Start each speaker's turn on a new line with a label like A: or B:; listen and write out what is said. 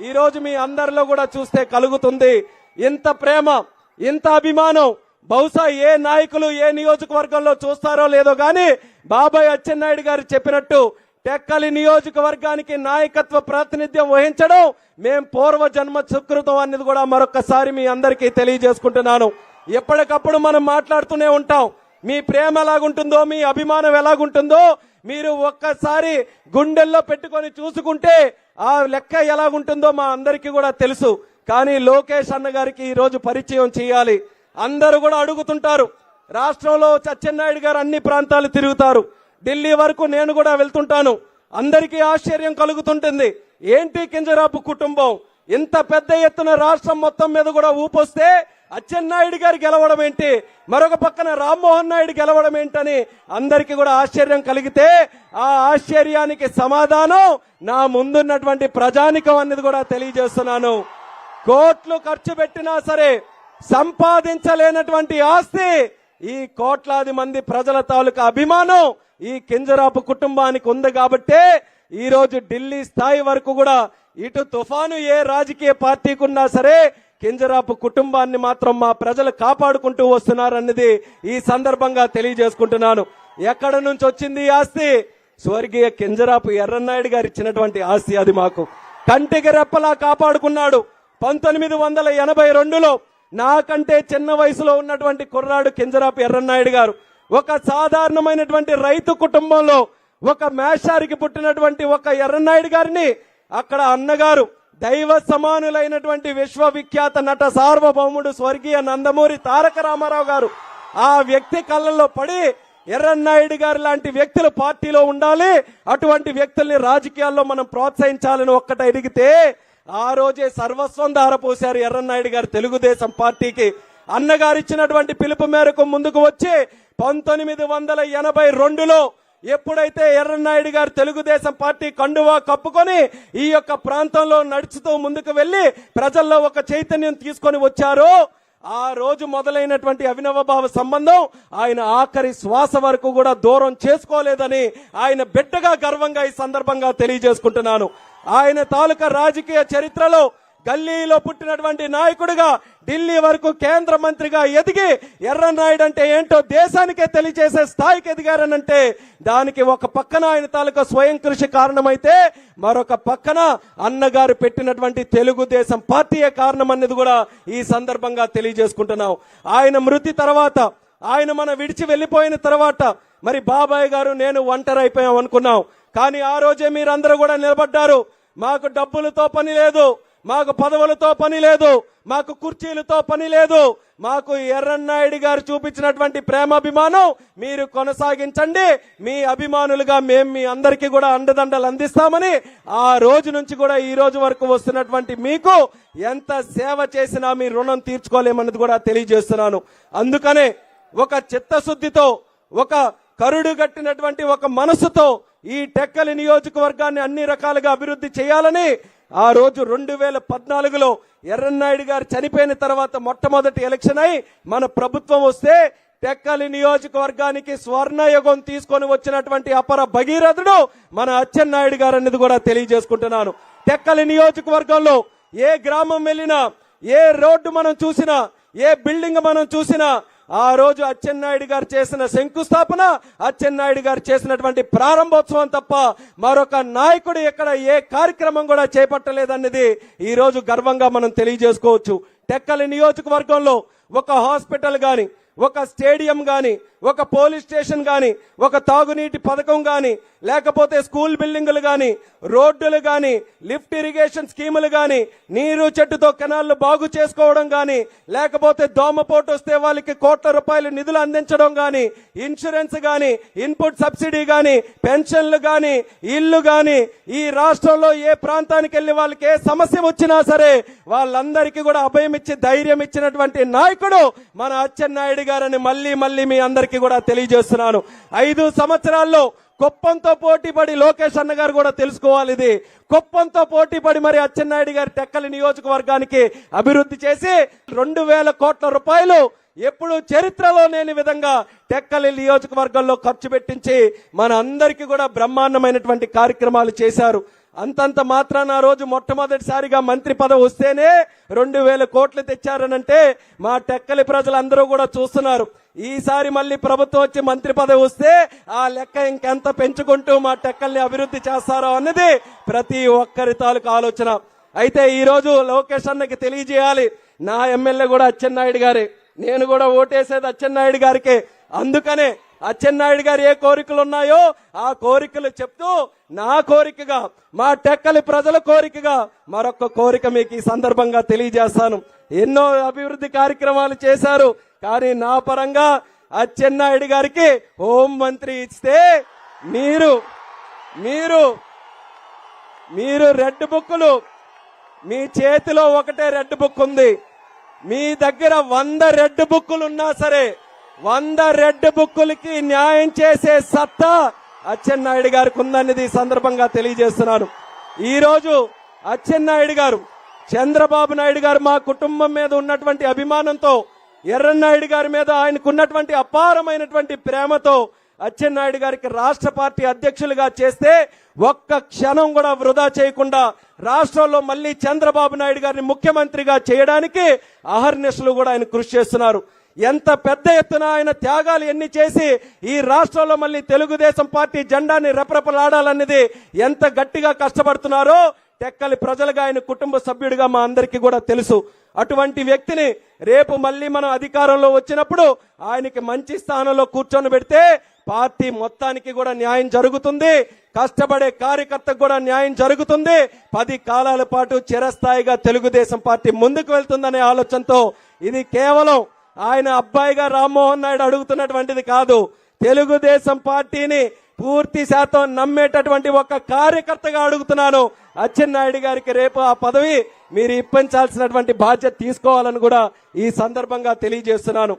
A: ఈరోజు మీ అందరిలో కూడా చూస్తే కలుగుతుంది. ఇంత ప్రేమ ఇంత అభిమానం బహుశా ఏ నాయకులు ఏ నియోజకవర్గంలో చూస్తారో లేదో గాని బాబాయ్ అచ్చెన్నాయుడు గారు చెప్పినట్టు టెక్కలి నియోజకవర్గానికి నాయకత్వ ప్రాతినిధ్యం వహించడం మేం పూర్వ జన్మ సుకృతం అనేది కూడా మరొకసారి మీ అందరికీ తెలియజేసుకుంటున్నాను. ఎప్పటికప్పుడు మనం మాట్లాడుతూనే ఉంటాం. మీ ప్రేమ ఎలాగుంటుందో మీ అభిమానం ఎలాగుంటుందో మీరు ఒక్కసారి గుండెల్లో పెట్టుకొని చూసుకుంటే ఆ లెక్క ఎలా ఉంటుందో మా అందరికీ కూడా తెలుసు. కానీ లోకేష్ అన్న గారికి ఈ రోజు పరిచయం చేయాలి. అందరూ కూడా అడుగుతుంటారు. రాష్ట్రంలో సత్యనాయుడు గారు అన్ని ప్రాంతాలు తిరుగుతారు. ఢిల్లీ వరకు నేను కూడా వెళ్తుంటాను. అందరికీ ఆశ్చర్యం కలుగుతుంటుంది. ఏంటి కింజరాపు కుటుంబం? ఇంత పెద్ద ఎత్తున రాష్ట్రం మొత్తం మీద కూడా ఊపొస్తే అచ్చెన్నాయుడు గారు గెలవడం ఏంటి? మరొక పక్కన రామ్మోహన్ నాయుడు గెలవడం ఏంటని అందరికీ కూడా ఆశ్చర్యం కలిగితే ఆ ఆశ్చర్యానికి సమాధానం నా ముందున్నటువంటి ప్రజానికం అనేది కూడా తెలియజేస్తున్నాను. కోట్లు ఖర్చు పెట్టినా సరే సంపాదించలేనటువంటి ఆస్తి ఈ కోట్లాది మంది ప్రజల తాలూకా అభిమానం ఈ కింజరాపు కుటుంబానికి ఉంది కాబట్టే ఈరోజు ఢిల్లీ స్థాయి వరకు కూడా ఇటు తుఫాను ఏ రాజకీయ పార్టీకి ఉన్నా సరే కింజరాపు కుటుంబాన్ని మాత్రం మా ప్రజలు కాపాడుకుంటూ వస్తున్నారన్నది ఈ సందర్భంగా తెలియజేసుకుంటున్నాను. ఎక్కడ నుంచి వచ్చింది ఈ ఆస్తి? స్వర్గీయ కింజరాపు ఎర్రన్నాయుడు గారు ఇచ్చినటువంటి ఆస్తి అది మాకు. కంటికి రెప్పలా కాపాడుకున్నాడు. పంతొమ్మిది వందల ఎనభై రెండులో నాకంటే చిన్న వయసులో ఉన్నటువంటి కుర్రాడు కింజరాపు ఎర్రన్నాయుడు గారు. ఒక సాధారణమైనటువంటి రైతు కుటుంబంలో ఒక మేషారికి పుట్టినటువంటి ఒక ఎర్రన్నాయుడు గారిని అక్కడ అన్నగారు దైవ సమానులైనటువంటి విశ్వవిఖ్యాత నట సార్వభౌముడు స్వర్గీయ నందమూరి తారక రామారావు గారు ఆ వ్యక్తి కళ్ళల్లో పడి ఎర్రన్నాయుడు గారు లాంటి వ్యక్తులు పార్టీలో ఉండాలి. అటువంటి వ్యక్తుల్ని రాజకీయాల్లో మనం ప్రోత్సహించాలని ఒక్కట ఎదిగితే ఆ రోజే సర్వస్వం ధారపోశారు ఎర్రన్నాయుడు గారు తెలుగుదేశం పార్టీకి. అన్నగారు ఇచ్చినటువంటి పిలుపు మేరకు ముందుకు వచ్చి పంతొమ్మిది వందల ఎనభై రెండులో ఎప్పుడైతే ఎర్రనాయుడు గారు తెలుగుదేశం పార్టీ కండువా కప్పుకొని ఈ యొక్క ప్రాంతంలో నడుచుతూ ముందుకు వెళ్ళి ప్రజల్లో ఒక చైతన్యం తీసుకొని వచ్చారో ఆ రోజు మొదలైనటువంటి అవినవ భావ సంబంధం ఆయన ఆఖరి శ్వాస వరకు కూడా దూరం చేసుకోలేదని ఆయన బిడ్డగా గర్వంగా ఈ సందర్భంగా తెలియజేసుకుంటున్నాను. ఆయన తాలూకా రాజకీయ చరిత్రలో గల్లీలో పుట్టినటువంటి నాయకుడిగా ఢిల్లీ వరకు కేంద్ర మంత్రిగా ఎదిగి ఎర్రనాయుడు అంటే ఏంటో దేశానికే తెలియజేసే స్థాయికి ఎదిగారనంటే దానికి ఒక పక్కన ఆయన తాలూకా స్వయం కృషి కారణమైతే మరొక పక్కన అన్నగారు పెట్టినటువంటి తెలుగుదేశం పార్టీయే కారణం అనేది కూడా ఈ సందర్భంగా తెలియజేసుకుంటున్నాం. ఆయన మృతి తర్వాత ఆయన మన విడిచి వెళ్ళిపోయిన తర్వాత మరి బాబాయ్ గారు నేను ఒంటరి అయిపోయాం అనుకున్నాం. కానీ ఆ రోజే మీరందరూ కూడా నిలబడ్డారు. మాకు డబ్బులతో పని లేదు. మాకు పదవులతో పని లేదు మాకు కుర్చీలతో పని లేదు. మాకు ఎర్రన్నాయుడు గారు చూపించినటువంటి ప్రేమాభిమానం మీరు కొనసాగించండి. మీ అభిమానులుగా మేము మీ అందరికీ కూడా అండదండలు అందిస్తామని ఆ రోజు నుంచి కూడా ఈ రోజు వరకు వస్తున్నటువంటి మీకు ఎంత సేవ చేసినా మీ రుణం తీర్చుకోలేమన్నది కూడా తెలియజేస్తున్నాను. అందుకనే ఒక చిత్తశుద్ధితో ఒక కరుడు గట్టినటువంటి ఒక మనసుతో ఈ టెక్కలి నియోజకవర్గాన్ని అన్ని రకాలుగా అభివృద్ధి చేయాలని ఆ రోజు రెండు వేల పద్నాలుగులో ఎర్రన్నాయుడు గారు చనిపోయిన తర్వాత మొట్టమొదటి ఎలక్షన్ అయి మన ప్రభుత్వం వస్తే టెక్కలి నియోజకవర్గానికి స్వర్ణయుగం తీసుకొని వచ్చినటువంటి అపర భగీరథుడు మన అచ్చెన్నాయుడు గారు అనేది కూడా తెలియజేసుకుంటున్నాను. టెక్కలి నియోజకవర్గంలో ఏ గ్రామం వెళ్ళినా ఏ రోడ్డు మనం చూసినా ఏ బిల్డింగ్ మనం చూసినా ఆ రోజు అచ్చెన్నాయుడు గారు చేసిన శంకుస్థాపన అచ్చెన్నాయుడు గారు చేసినటువంటి ప్రారంభోత్సవం తప్ప మరొక నాయకుడు ఇక్కడ ఏ కార్యక్రమం కూడా చేపట్టలేదన్నది ఈ రోజు గర్వంగా మనం తెలియజేసుకోవచ్చు. టెక్కలి నియోజకవర్గంలో ఒక హాస్పిటల్ గాని ఒక స్టేడియం గాని ఒక పోలీస్ స్టేషన్ కానీ ఒక తాగునీటి పథకం కానీ లేకపోతే స్కూల్ బిల్డింగులు కానీ రోడ్డులు కానీ లిఫ్ట్ ఇరిగేషన్ స్కీములు కానీ నీరు చెట్టుతో కెనాల్లు బాగు చేసుకోవడం కానీ లేకపోతే దోమపోటు వస్తే వాళ్ళకి కోట్ల రూపాయలు నిధులు అందించడం కానీ ఇన్సూరెన్స్ కానీ ఇన్పుట్ సబ్సిడీ కానీ పెన్షన్లు కానీ ఇల్లు కానీ ఈ రాష్ట్రంలో ఏ ప్రాంతానికి వెళ్ళి వాళ్ళకి ఏ సమస్య వచ్చినా సరే వాళ్ళందరికీ కూడా అభయం ఇచ్చి ధైర్యం ఇచ్చినటువంటి నాయకుడు మన అచ్చెన్నాయుడు గారని మళ్ళీ మళ్ళీ మీ అందరికీ కూడా తెలియజేస్తున్నాను. ఐదు సంవత్సరాల్లో కుప్పంతో పోటీపడి లోకేష్ అన్న గారు కూడా తెలుసుకోవాలి ఇది. కుప్పంతో పోటీపడి మరి అచ్చెన్నాయుడు గారి టెక్కలి నియోజకవర్గానికి అభివృద్ధి చేసి రెండు వేల కోట్ల రూపాయలు ఎప్పుడు చరిత్రలో లేని విధంగా టెక్కలి నియోజకవర్గంలో ఖర్చు పెట్టించి మన అందరికీ కూడా బ్రహ్మాండమైనటువంటి కార్యక్రమాలు చేశారు. అంతంత మాత్రాన ఆ రోజు మొట్టమొదటిసారిగా మంత్రి పదవి వస్తేనే రెండు వేల కోట్లు తెచ్చారనంటే మా టెక్కలి ప్రజలందరూ కూడా చూస్తున్నారు. ఈసారి మళ్ళీ ప్రభుత్వం వచ్చి మంత్రి పదవి వస్తే ఆ లెక్క ఇంకెంత పెంచుకుంటూ మా టెక్కల్ని అభివృద్ధి చేస్తారో అన్నది ప్రతి ఒక్కరి తాలూకు ఆలోచన. అయితే ఈ రోజు లోకేష్ అన్నకి తెలియజేయాలి. నా ఎమ్మెల్యే కూడా అచ్చెన్నాయుడు గారే. నేను కూడా ఓటేసేది అచ్చెన్నాయుడు గారికి. అందుకనే అచ్చెన్నాయుడు గారు ఏ కోరికలు ఉన్నాయో ఆ కోరికలు చెప్తూ నా కోరికగా మా టెక్కలి ప్రజల కోరికగా మరొక కోరిక మీకు ఈ సందర్భంగా తెలియజేస్తాను. ఎన్నో అభివృద్ధి కార్యక్రమాలు చేశారు. కానీ నా పరంగా అచ్చెన్నాయుడు గారికి హోం మంత్రి ఇస్తే మీరు మీరు మీరు రెడ్ బుక్కులు మీ చేతిలో ఒకటే రెడ్ బుక్ ఉంది. మీ దగ్గర వంద రెడ్ బుక్కులు ఉన్నా సరే వంద రెడ్ బుక్కులకి న్యాయం చేసే సత్తా అచ్చెన్నాయుడు గారికి ఉందన్నది సందర్భంగా తెలియజేస్తున్నాను. ఈరోజు అచ్చెన్నాయుడు గారు చంద్రబాబు నాయుడు గారు మా కుటుంబం మీద ఉన్నటువంటి అభిమానంతో ఎర్రన్నాయుడు గారి మీద ఆయనకున్నటువంటి అపారమైనటువంటి ప్రేమతో అచ్చెన్నాయుడు గారికి రాష్ట్ర పార్టీ అధ్యక్షులుగా చేస్తే ఒక్క క్షణం కూడా వృధా చేయకుండా రాష్ట్రంలో మళ్ళీ చంద్రబాబు నాయుడు గారిని ముఖ్యమంత్రిగా చేయడానికి అహర్నిశలు కూడా ఆయన కృషి చేస్తున్నారు. ఎంత పెద్ద ఎత్తున ఆయన త్యాగాలు ఎన్ని చేసి ఈ రాష్ట్రంలో మళ్ళీ తెలుగుదేశం పార్టీ జెండాని రెపరెపలాడాలన్నది ఎంత గట్టిగా కష్టపడుతున్నారో టెక్కలి ప్రజలుగా ఆయన కుటుంబ సభ్యుడిగా మా అందరికీ కూడా తెలుసు. అటువంటి వ్యక్తిని రేపు మళ్ళీ మనం అధికారంలో వచ్చినప్పుడు ఆయనకి మంచి స్థానంలో కూర్చొని పెడితే పార్టీ మొత్తానికి కూడా న్యాయం జరుగుతుంది. కష్టపడే కార్యకర్తకు కూడా న్యాయం జరుగుతుంది. పది కాలాల పాటు చిరస్థాయిగా తెలుగుదేశం పార్టీ ముందుకు వెళ్తుందనే ఆలోచనతో ఇది కేవలం ఆయన అబ్బాయిగా రామ్మోహన్ నాయుడు అడుగుతున్నటువంటిది కాదు. తెలుగుదేశం పార్టీని పూర్తి శాతం నమ్మేటటువంటి ఒక కార్యకర్తగా అడుగుతున్నాను. అచ్చెన్నాయుడు గారికి రేపు ఆ పదవి మీరు ఇప్పించాల్సినటువంటి బాధ్యత తీసుకోవాలని కూడా ఈ సందర్భంగా తెలియజేస్తున్నాను.